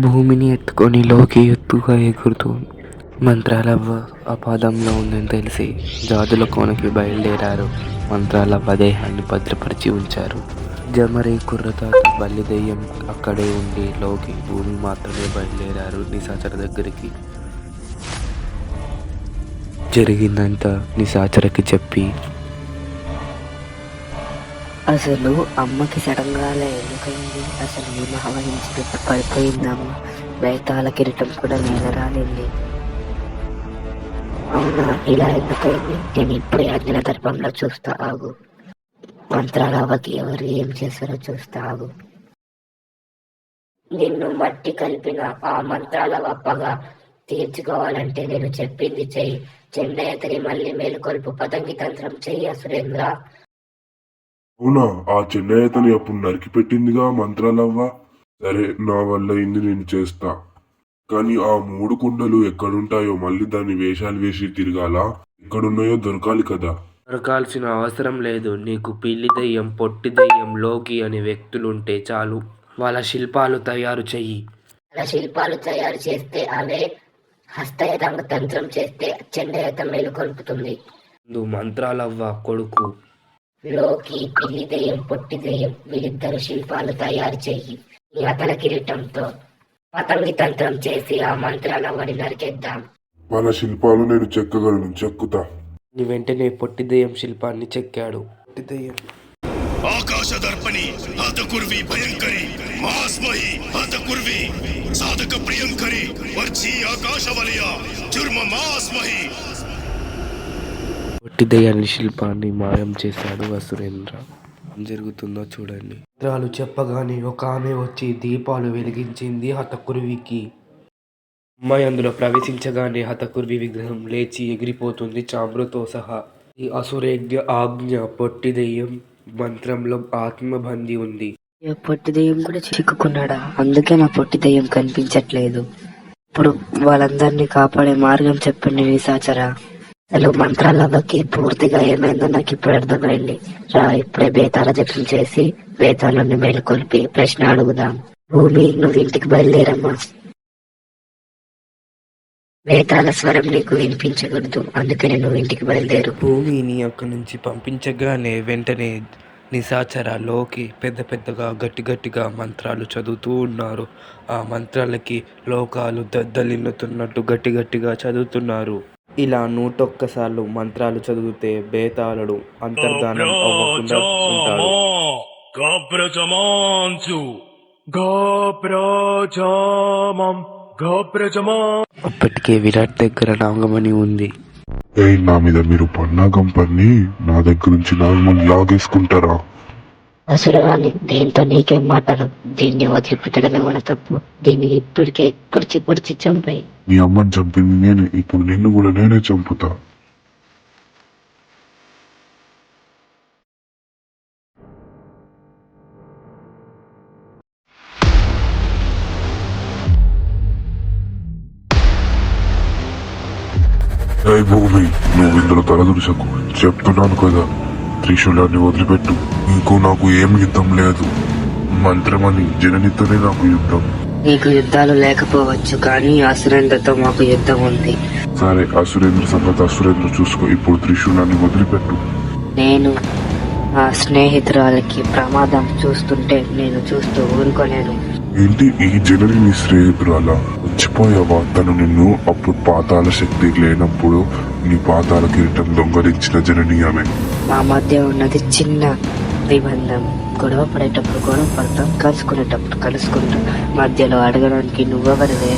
భూమిని ఎత్తుకొని లోకి ఎత్తుగా ఎగురుతూ మంత్రాలవ్వ అపాదంలో ఉందని తెలిసి జాతుల కోనకి బయలుదేరారు. మంత్రాలవ్వ దేహాన్ని భద్రపరిచి ఉంచారు. జమరే కుర్రతాత బల్లి దెయ్యం అక్కడే ఉండి లోకి భూమి మాత్రమే బయలుదేరారు నిశాచర దగ్గరికి. జరిగిందంతా నిశాచరకి చెప్పి అసలు అమ్మకి సడన్ ఎందుకైంది అసలు ఏం ఆవహించింది పడిపోయిందమ్మ. బేతాల కిరీటం కూడా నేల రాలింది అవునా? ఇలా ఎందుకైంది? నేను ఇప్పుడే అంజన దర్భంలో చూస్తా ఆగు. మంత్రాల అవ్వకి ఎవరు ఏం చేశారో చూస్తా ఆగు. నిన్ను మట్టి కలిపిన ఆ మంత్రాల వప్పగా తీర్చుకోవాలంటే నేను చెప్పింది చెయ్యి. చెన్నైతని మళ్ళీ మేలుకొల్పు పతంగి తంత్రం చెయ్యి సురేంద్ర. అవునా? ఆ చెన్నైతని అప్పుడు నరికి పెట్టిందిగా మంత్రాలవ్వ. సరే నా వల్ల ఇంది నేను చేస్తా. కానీ ఆ మూడు కుండలు ఎక్కడుంటాయో మళ్ళీ దాన్ని వేషాలు వేసి తిరగాలా? ఎక్కడున్నాయో దొరకాలి కదా. దొరకాల్సిన అవసరం లేదు. నీకు పిల్లి దెయ్యం పొట్టి దెయ్యం లోకి అనే వ్యక్తులుంటే చాలు. వాళ్ళ శిల్పాలు తయారు చెయ్యి. అలా శిల్పాలు తయారు చేస్తే అవే హస్తయతంగ తంత్రం చేస్తే చెండయత మేలుకొల్పుతుంది ముందు మంత్రాలవ్వ కొడుకు. లోకి పిల్లి దెయ్యం పొట్టి దెయ్యం వీరిద్దరు శిల్పాలు తయారు చెయ్యి. ఈ అతల కిరీటంతో పతంగి తంత్రం చేసి ఆ మంత్రాల వడి నరికేద్దాం. వాళ్ళ శిల్పాలు నేను చెక్కగలను చెక్కుతా. నీ వెంటనే పొట్టి దెయ్యం శిల్పాన్ని చెక్కాడు. పొట్టి దెయ్యం ఆకాశ దర్పణి హతకుర్వి భయంకరి మహాస్మహి హతకుర్వి సాధక ప్రియంకరి వర్చి ఆకాశ వలయ చుర్మ మహాస్మహి పొట్టి దెయ్యాన్ని శిల్పాన్ని మాయం చేశాడు వసురేంద్ర. ఏం జరుగుతుందో చూడండి. మంత్రాలు చెప్పగానే ఒక ఆమె వచ్చి దీపాలు వెలిగించింది హతకురువికి. అమ్మాయి అందులో ప్రవేశించగానే హతకుర్వి విగ్రహం లేచి ఎగిరిపోతుంది చామ్రతో సహా. ఈ అసురేగ్య ఆజ్ఞ పొట్టి దెయ్యం మంత్రంలో ఆత్మబంది ఉంది. పొట్టి దెయ్యం కూడా చిక్కుకున్నాడా? అందుకే నా పొట్టి దెయ్యం కనిపించట్లేదు. ఇప్పుడు వాళ్ళందరినీ కాపాడే మార్గం చెప్పండి నిశాచరా అసలు మంత్రాలకి పూర్తిగా ఏమైందో నాకు ఇప్పుడు అర్థమైంది. రా ఇప్పుడే బేతాల జపం చేసి బేతాలని మేలుకొల్పి ప్రశ్న అడుగుదాం. భూమి నువ్వు ఇంటికి బయలుదేరమ్మా. వేతాల స్వరం నీకు వినిపించకూడదు. అందుకని నువ్వు ఇంటికి బయలుదేరు. భూమిని అక్కడి నుంచి పంపించగానే వెంటనే నిశాచరాలోకి పెద్ద పెద్దగా గట్టి గట్టిగా మంత్రాలు చదువుతూ ఉన్నారు. ఆ మంత్రాలకి లోకాలు దద్దలిల్లుతున్నట్టు గట్టి గట్టిగా చదువుతున్నారు. ఇలా నూటొక్కసార్లు మంత్రాలు చదివితే బేతాళుడు అంతర్ధానం అవ్వకుండా ఉంటాడు. అప్పటికే విరాట్ దగ్గర నాగమణి ఉంది. ఏయ్ నా మీద మీరు పన్నాగం పన్ని నా దగ్గర నుంచి నాగమని లాగేసుకుంటారా? అసురవాణి దీంతో నీకేం మాటలు దీన్ని వదిలిపెట్టడమే మన తప్పు. దీన్ని ఇప్పటికే పొడిచి పొడిచి చంపాయి. మీ అమ్మని చంపింది నేను ఇప్పుడు నిన్ను కూడా నేనే చంపుతా. భూమి నువ్వు ఇందులో తలదురుసకు చెప్తున్నాను కదా. త్రిశూలాన్ని వదిలిపెట్టు. నీకు నాకు ఏం యుద్ధం లేదు. మంత్రమని జననితోనే నాకు యుద్ధం. నీకు యుద్ధాలు లేకపోవచ్చు కానీ అసురేంద్రతో మాకు యుద్ధం ఉంది. సరే అసురేంద్ర సంగతి అసురేంద్ర చూసుకో. ఇప్పుడు త్రిశూలాన్ని వదిలిపెట్టు. నేను నా స్నేహితురాలకి ప్రమాదం చూస్తుంటే నేను చూస్తూ ఊరుకోలేను. ఏంటి ఈ జనని నీ స్నేహితురాలా? వచ్చిపోయావా తను నిన్ను అప్పుడు పాతాల శక్తి లేనప్పుడు నీ పాతాల కిరీటం దొంగలించిన జనని ఆమె. మా మధ్య ఉన్నది చిన్న నిబంధం గొడవ పడేటప్పుడు గొడవ పడతాం కలుసుకునేటప్పుడు కలుసుకుంటాం. మధ్యలో అడగడానికి నువ్వెవరివే?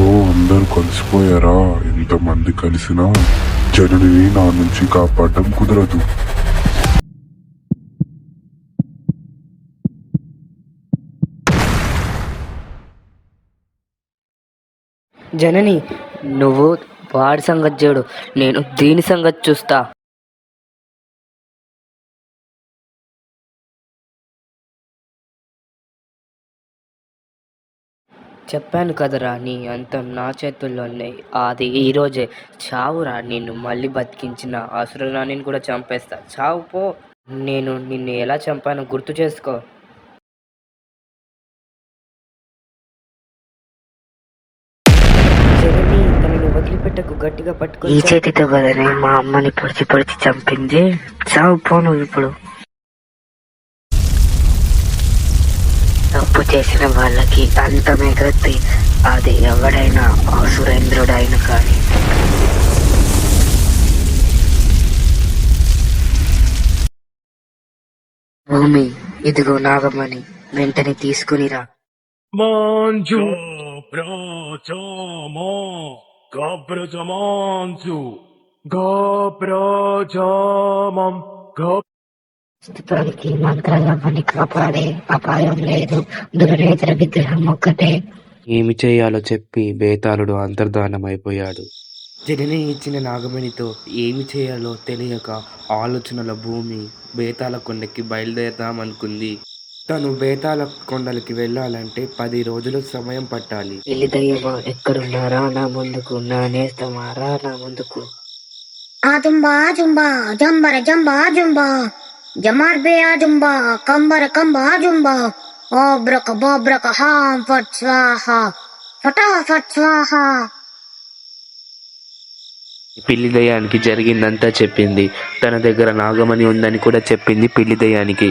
ఓ అందరూ కలిసిపోయారా? ఎంతమంది కలిసినా జననిని నా నుంచి కాపాడడం కుదరదు. జనని నువ్వు వాడి సంగతి చూడు నేను దీని సంగతి చూస్తా. చెప్పాను కదరా నీ అంతం నా చేతుల్లోనే. అది ఈరోజే చావురా నిన్ను మళ్ళీ బతికించిన అసురరాణిని కూడా చంపేస్తా. చావు పో. నేను నిన్ను ఎలా చంపానో గుర్తు చేసుకో. గట్టిగా పట్టుకో ఈ చేతితో కదనే మా అమ్మని పొడిచి పొడిచి చంపింది. చావు పోను ఇప్పుడు. తప్పు చేసిన వాళ్ళకి అంతమే గతి అది ఎవడైనా సురేంద్రుడైన కానీ. భూమి ఇదిగో నాగమణి వెంటనే తీసుకునిరా Gabrajama Gabrajamansu Gabrajamam Gab ప్రస్తుతానికి మంత్రాలమ్మని కాపాడే అపాయం లేదు. దుర్వేదర విగ్రహం ఒక్కటే. ఏమి చేయాలో చెప్పి బేతాళుడు అంతర్ధానమైపోయాడు. జనని ఇచ్చిన నాగమణితో ఏమి చేయాలో తెలియక ఆలోచనల భూమి బేతాళ కొండకి బయలుదేరదామనుకుంది. తను బేతాళ కొండలకి వెళ్ళాలంటే పది రోజుల సమయం పట్టాలి. పెళ్ళి దయ్యమా ఎక్కడున్నారా? నా ముందుకు నా నేస్తమారా? నా ముందుకు. ఆజుంబా జంబర జంబా జుంబా జమార్బే ఆజుంబా కంబర కంబ ఆజుంబా ఓబ్రక బోబ్రక హాం ఫట్ స్వాహ ఫటాఫట్ స్వాహ. పిల్లి దయ్యానికి జరిగిందంతా చెప్పింది. తన దగ్గర నాగమణి ఉందని కూడా చెప్పింది పిల్లి దయ్యానికి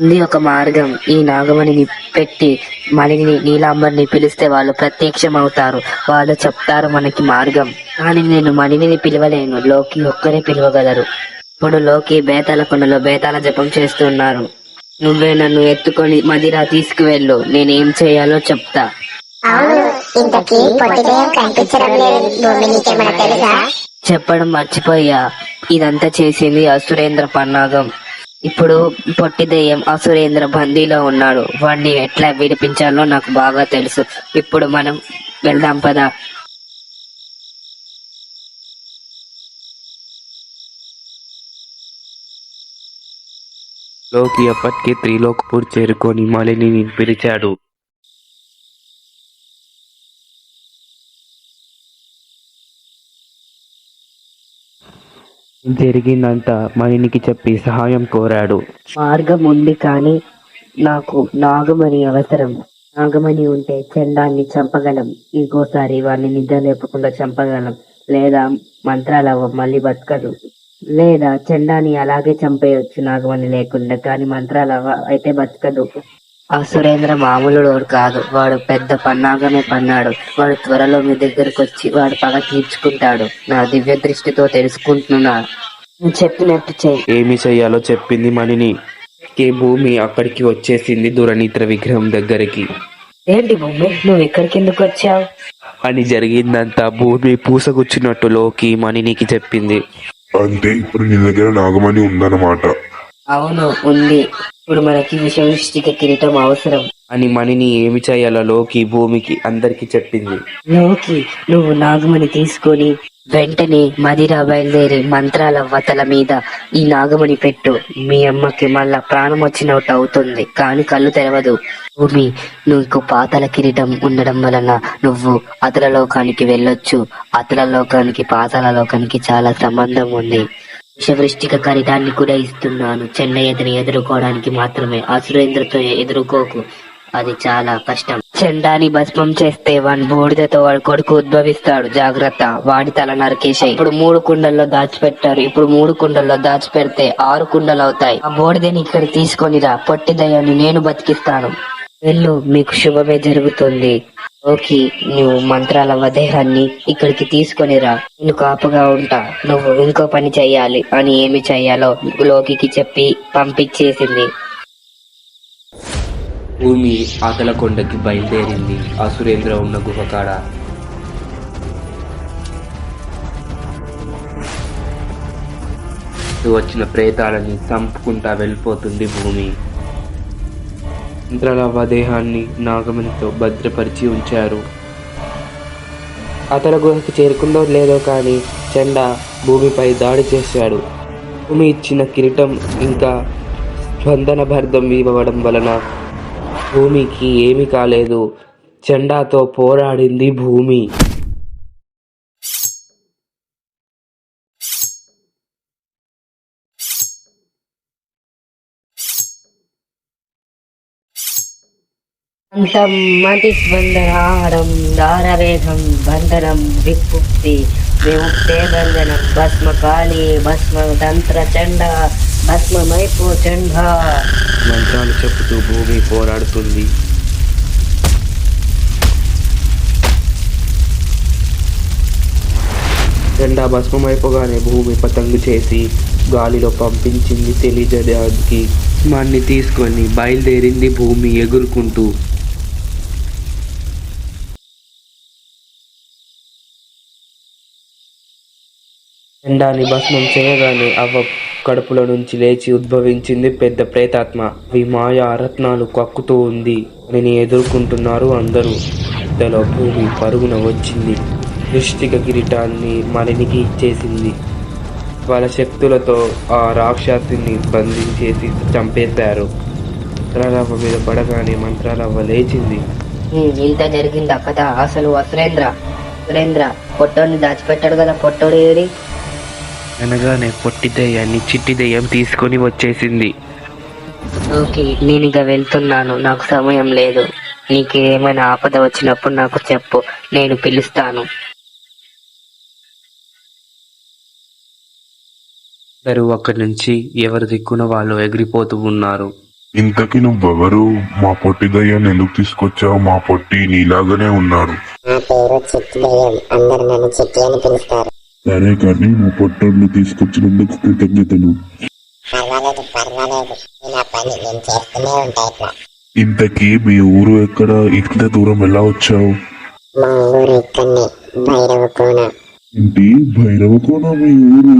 ఉంది ఒక మార్గం. ఈ నాగమణిని పెట్టి మణిని నీలాంబర్ని పిలిస్తే వాళ్ళు ప్రత్యక్షం అవుతారు వాళ్ళు చెప్తారు మనకి మార్గం. కానీ నేను మణిని పిలవలేను. లోకి ఒక్కరే పిలవగలరు. ఇప్పుడు లోకి బేతాల కొండలో బేతాల జపం చేస్తున్నారు. నువ్వే నన్ను ఎత్తుకొని మదిరా తీసుకువెళ్ళు. నేనేం చేయాలో చెప్తా. ఇంతకీ పొట్టిదయం కనిపించడం లేదు భూమి నీకేమైనా తెలుసా? చెప్పడం మర్చిపోయా. ఇదంతా చేసింది అసురేంద్ర పన్నాగం. ఇప్పుడు పొట్టి దెయ్యం అసురేంద్ర బందీలో ఉన్నాడు. వాడిని ఎట్లా విడిపించాలో నాకు బాగా తెలుసు. ఇప్పుడు మనం వెళ్దాం పదా. లోకి అప్పటికే త్రిలోక్పూర్ చేరుకొని మలిని పిలిచాడు. జరిగిందంతా మణినికి చెప్పి సహాయం కోరాడు. మార్గం ఉంది కానీ నాకు నాగమణి అవసరం. నాగమణి ఉంటే చండాన్ని చంపగలం. ఇంకోసారి వాడిని నిద్ర లేపకుండా చంపగలం. లేదా మంత్రాలవ మళ్ళీ బతకదు. లేదా చండాన్ని అలాగే చంపేయొచ్చు నాగమణి లేకుండా కానీ మంత్రాలవ అయితే బతకదు. ఆ సురేంద్ర మామూలుడు కాదు. వాడు పెద్ద పన్నాగమే పన్నాడు. వాడు త్వరలో మీ దగ్గరకు వచ్చి వాడు పగ తీర్చుకుంటాడు. నా దివ్య దృష్టితో తెలుసుకుంటున్నా. నువ్వు చెప్పినట్టు చెయ్యి. ఏమి చేయాలో చెప్పింది మణిని. కే భూమి అక్కడికి వచ్చేసింది దురనీత్ర విగ్రహం దగ్గరికి. ఏంటి భూమి? నువ్వు ఇక్కడికి ఎందుకు వచ్చావు? అని జరిగిందంతా భూమి పూసగుచ్చినట్టు లోకి మణినికి చెప్పింది. అంటే ఇప్పుడు నీ దగ్గర నాగమణి ఉందన్నమాట. అవును ఉంది. ఇప్పుడు మనకి విషవిష్టిక కిరీటం అవసరం. అని మణిని ఏమి చేయాలో లోకి భూమికి అందరికి చెప్పింది. లోకి నువ్వు నాగమణి తీసుకొని వెంటనే మదిరా బయలుదేరి మంత్రాల వతల మీద ఈ నాగమణి పెట్టు. మీ అమ్మకి మళ్ళా ప్రాణం వచ్చినట్టు అవుతుంది కానీ కళ్ళు తెరవదు. భూమి నీకు పాతల కిరీటం ఉండడం వలన నువ్వు అతల లోకానికి వెళ్ళొచ్చు. అతల లోకానికి పాతాల లోకానికి చాలా సంబంధం ఉంది. విషవృష్టిక కరిటాన్ని కూడా ఇస్తున్నాను. చెన్నయ్యతని ఎదుర్కోవడానికి మాత్రమే. అసురేంద్రతో ఎదుర్కోకు. అది చాలా కష్టం. చందాని భస్మం చేస్తే వన్ బూడిదతో వాడి కొడుకు ఉద్భవిస్తాడు. జాగ్రత్త. వాడి తల నరికేసాయి ఇప్పుడు మూడు కుండల్లో దాచిపెట్టారు. ఇప్పుడు మూడు కుండల్లో దాచిపెడితే ఆరు కుండలు అవుతాయి. ఆ బూడిదని ఇక్కడ తీసుకొనిరా పొట్టి దయ్యాన్ని నేను బతికిస్తాను. వెళ్ళు. మీకు శుభమే జరుగుతుంది. ఓకే నువ్వు మంత్రాల వదేహాన్ని ఇక్కడికి తీసుకొనిరా నేను కాపుగా ఉంటా. నువ్వు ఇంకో పని చెయ్యాలి. అని ఏమి చెయ్యాలో లోకికి చెప్పి పంపించేసింది. భూమి ఆకల కొండకి బయలుదేరింది. ఆ సురేంద్ర ఉన్న గుహ కాడ వచ్చిన ప్రేతాలని చంపుకుంటా వెళ్ళిపోతుంది భూమి. ఇంద్రలవ దేహాన్ని నాగమణితో భద్రపరిచి ఉంచారు. అతల గుహకు చేరుకుందో లేదో కానీ చెండ భూమిపై దాడి చేశాడు. భూమి ఇచ్చిన కిరీటం ఇంకా స్పందన భర్దం ఇవ్వడం వలన భూమికి ఏమీ కాలేదు. చెండాతో పోరాడింది భూమి. సమ్మతి స్పందనారం దారవేగం బంధనం విముక్తి విముక్తే బంధనం భస్మ కాళీ భస్మ తంత్ర చండ భస్మమైపో చండ మంత్రాలు చెబుతూ భూమి పోరాడుతుంది. జెండా భస్మమైపోగానే భూమి పతంగు చేసి గాలిలో పంపించింది తెలియజేయడానికి. మన్ని తీసుకొని బయలుదేరింది భూమి ఎగురుకుంటూ జెండాని భస్మం చేయగానే అవ్వ కడుపులో నుంచి లేచి ఉద్భవించింది పెద్ద ప్రేతాత్మ. అవి మాయా రత్నాలు కక్కుతూ ఉంది అని ఎదుర్కొంటున్నారు అందరూ. పెద్దలో భూమి పరుగున వచ్చింది. దృష్టిక కిరీటాన్ని మలినికి ఇచ్చేసింది. వాళ్ళ శక్తులతో ఆ రాక్షసుని బంధించేసి చంపేశారు. మంత్రాలవ్వ మీద పడగానే మంత్రాలవ్వ లేచింది. ఇంత జరిగిందా కదా? అసలు సురేంద్ర సురేంద్ర పొట్టోని దాచిపెట్టాడు కదా పొట్టోడు ఏరి అనగానే పొట్టి దయ్యాన్ని చిట్టి దయ్యం తీసుకొని వచ్చేసింది. ఓకే నేను ఇక వెళ్తున్నాను. నాకు సమయం లేదు. నీకు ఏమైనా ఆపద వచ్చినప్పుడు నాకు చెప్పు. నేను పిలుస్తాను. అందరూ అక్కడి నుంచి ఎవరి దిక్కున వాళ్ళు ఎగిరిపోతూ ఉన్నారు. ఇంతకి నువ్వెవరు? మా పొట్టి దయ్యాన్ని ఎందుకు తీసుకొచ్చావు? మా పొట్టి నీలాగానే ఉన్నాడు. నా పేరు చిట్టి దయ్యం అందరు నన్ను చిట్టి అని పిలుస్తారు. సరే కానీ మా పొట్టోడిని తీసుకొచ్చినందుకు కృతజ్ఞతలు. పర్వాలేదు పర్వాలేదు నా పని నేను చేస్తూనే ఉంటా ఇట్లా ఇంతకీ మీ ఊరు ఎక్కడ? ఇంత దూరం ఎలా వచ్చావు? మా ఊరు ఇక్కడనే భైరవ కోన. ఏంటి? భైరవకోన మీ ఊరు?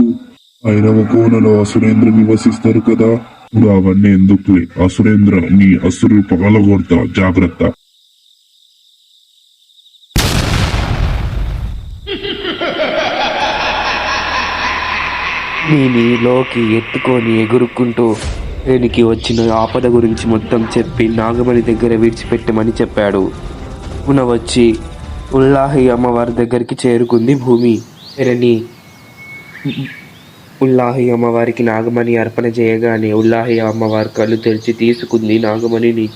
భైరవకోనలో అసురేంద్ర నివసిస్తారు కదా. ఇప్పుడు అవన్నీ ఎందుకులే? అసురేంద్ర నీ అసురు పగలగొడతా జాగ్రత్త. నేను లోకి ఎత్తుకొని ఎగురుకుంటూ దీనికి వచ్చిన ఆపద గురించి మొత్తం చెప్పి నాగమణి దగ్గర విడిచిపెట్టమని చెప్పాడు. పున వచ్చి ఉల్లాహి అమ్మవారి దగ్గరికి చేరుకుంది భూమి. ఎరని ఉల్లాహి అమ్మవారికి నాగమణి అర్పణ చేయగానే ఉల్లాహి అమ్మవారి కళ్ళు తెరిచి తీసుకుంది నాగమణిని.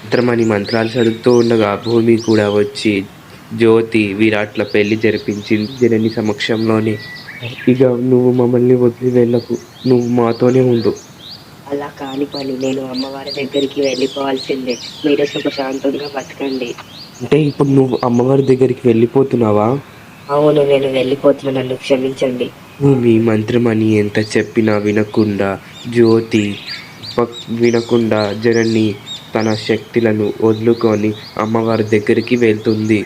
మంత్రమణి మంత్రాలు చదువుతూ ఉండగా భూమి కూడా వచ్చి జ్యోతి విరాట్ల పెళ్ళి జరిపించింది. జనని సమక్షంలోనే ఇక నువ్వు మమ్మల్ని వదిలి వెళ్ళకు. నువ్వు మాతోనే ఉండు. అలా కాని పని నేను అమ్మవారి దగ్గరికి వెళ్ళిపోవాల్సిందే. మీరు సుఖశాంతంగా బతకండి. అంటే ఇప్పుడు నువ్వు అమ్మవారి దగ్గరికి వెళ్ళిపోతున్నావా? అవును నేను వెళ్ళిపోతున్నా నన్ను క్షమించండి భూమి మంత్రమని ఎంత చెప్పినా వినకుండా జ్యోతి వినకుండా జనని తన శక్తులను వదులుకొని అమ్మవారి దగ్గరికి వెళ్తుంది.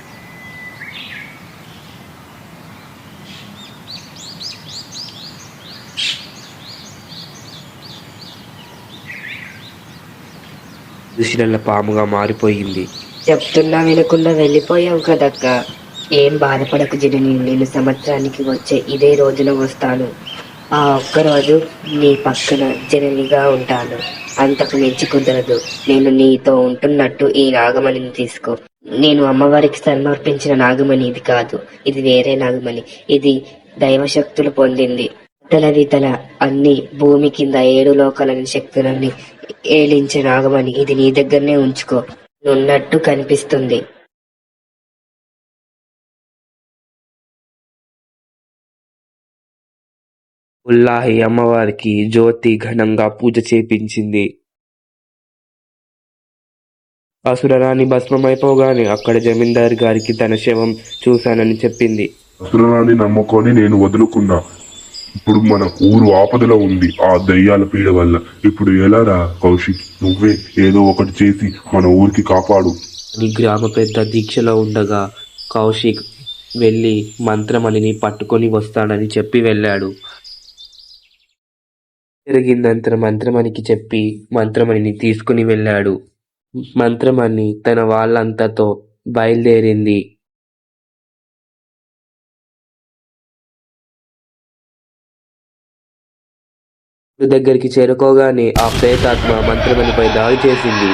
దుశీల పాముగా మారిపోయింది. చెప్తున్నా వినకుండా వెళ్ళిపోయావు కదక్క. ఏం బాధపడకు జనని నేను సంవత్సరానికి వచ్చే ఇదే రోజున వస్తాను. ఆ ఒక్క రోజు నీ పక్కన జననిగా ఉంటాను. అంతకు మించి కుదరదు. నేను నీతో ఉంటున్నట్టు ఈ నాగమణిని తీసుకో. నేను అమ్మవారికి సమర్పించిన నాగమణి ఇది కాదు. ఇది వేరే నాగమణి. ఇది దైవశక్తులు పొందింది. తలది తల అన్ని భూమి కింద ఏడు లోకాలని శక్తులన్నీ ఏలించే నాగమణి. ఇది నీ దగ్గరనే ఉంచుకో. ఉన్నట్టు కనిపిస్తుంది. ఉల్లాహి అమ్మవారికి జ్యోతి ఘనంగా పూజ చేపించింది. అసురరాణి భస్మమైపోగానే అక్కడ జమీందారు గారికి తన శవం చూశానని చెప్పింది. అసురాన్ని నమ్ముకొని నేను వదులుకున్నా. ఇప్పుడు మన ఊరు ఆపదలో ఉంది. ఆ దయ్యాల పీడ వల్ల ఇప్పుడు ఎలారా కౌశిక్? నువ్వే ఏదో ఒకటి చేసి మన ఊరికి కాపాడు. అని గ్రామ పెద్ద దీక్షలో ఉండగా కౌశిక్ వెళ్ళి మంత్రమణిని పట్టుకొని వస్తాడని చెప్పి వెళ్ళాడు. జరిగిందంత మంత్రమణికి చెప్పి మంత్రమణిని తీసుకుని వెళ్ళాడు. మంత్రమణి తన వాళ్ళంతతో బయలుదేరింది. దగ్గరికి చేరుకోగానే ఆ ప్రేతాత్మ మంత్రమణిపై దాడి చేసింది.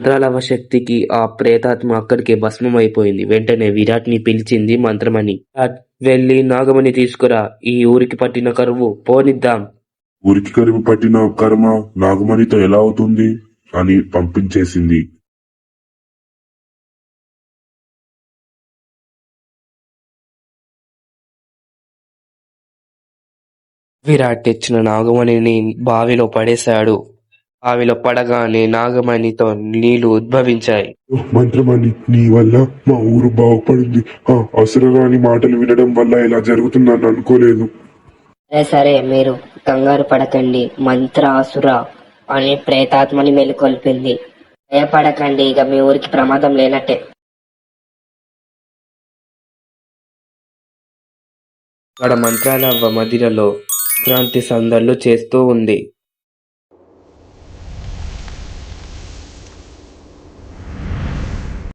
మంత్రాలవ శక్తికి ఆ ప్రేతాత్మ అక్కడికే భస్మమైపోయింది. వెంటనే విరాట్ని పిలిచింది మంత్రమణి. విరాట్ వెళ్ళి నాగమణి తీసుకురా. ఈ ఊరికి పట్టిన కరువు. పోనిద్దాం. ఊరికి కరిమి పట్టిన కర్మ నాగమణితో ఎలా అవుతుంది? అని పంపించేసింది. విరాట్ తెచ్చిన నాగమణిని బావిలో పడేశాడు. బావిలో పడగానే నాగమణితో నీళ్ళు ఉద్భవించాయి. మంత్రమణి నీ వల్ల మా ఊరు బాగుపడింది. ఆ మాటలు వినడం వల్ల ఇలా జరుగుతుందని అనుకోలేదు. సరే సరే మీరు కంగారు పడకండి. మంత్ర అసుర అని ప్రేతాత్మని మెలుకొల్పింది. భయపడకండి ఇక మీ ఊరికి ప్రమాదం లేనట్టే. అక్కడ మంత్రాలవ్వ మదిరలో సంక్రాంతి సందళ్ళు చేస్తూ ఉంది.